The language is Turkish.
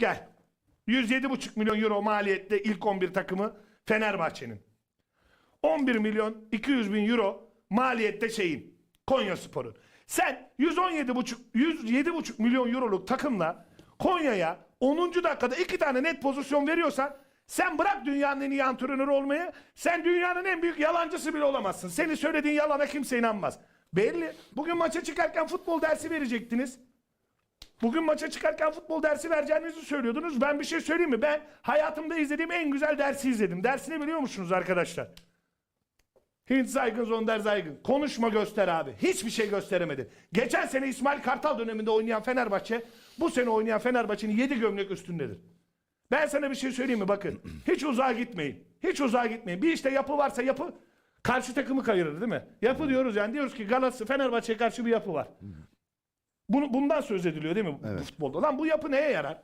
Gel. 107,5 milyon euro maliyette ilk 11 takımı Fenerbahçe'nin. 11 milyon 200 bin euro maliyette şeyin Konya Spor'un. Sen 117,5 107,5 milyon euroluk takımla Konya'ya 10. dakikada iki tane net pozisyon veriyorsan sen bırak dünyanın en iyi antrenörü olmayı sen dünyanın en büyük yalancısı bile olamazsın. Senin söylediğin yalana kimse inanmaz. Belli. Bugün maça çıkarken futbol dersi verecektiniz. Bugün maça çıkarken futbol dersi vereceğinizi söylüyordunuz. Ben bir şey söyleyeyim mi? Ben hayatımda izlediğim en güzel dersi izledim. Dersini biliyor musunuz arkadaşlar? Hint Zaygın, Zonder Zaygın. Konuşma göster abi. Hiçbir şey gösteremedi. Geçen sene İsmail Kartal döneminde oynayan Fenerbahçe, bu sene oynayan Fenerbahçe'nin 7 gömlek üstündedir. Ben sana bir şey söyleyeyim mi? Bakın. Hiç uzağa gitmeyin. Hiç uzağa gitmeyin. Bir işte yapı varsa yapı karşı takımı kayırır değil mi? Yapı diyoruz yani. Diyoruz ki Galatasaray Fenerbahçe'ye karşı bir yapı var. Bunu, bundan söz ediliyor değil mi bu futbolda? Lan bu yapı neye yarar?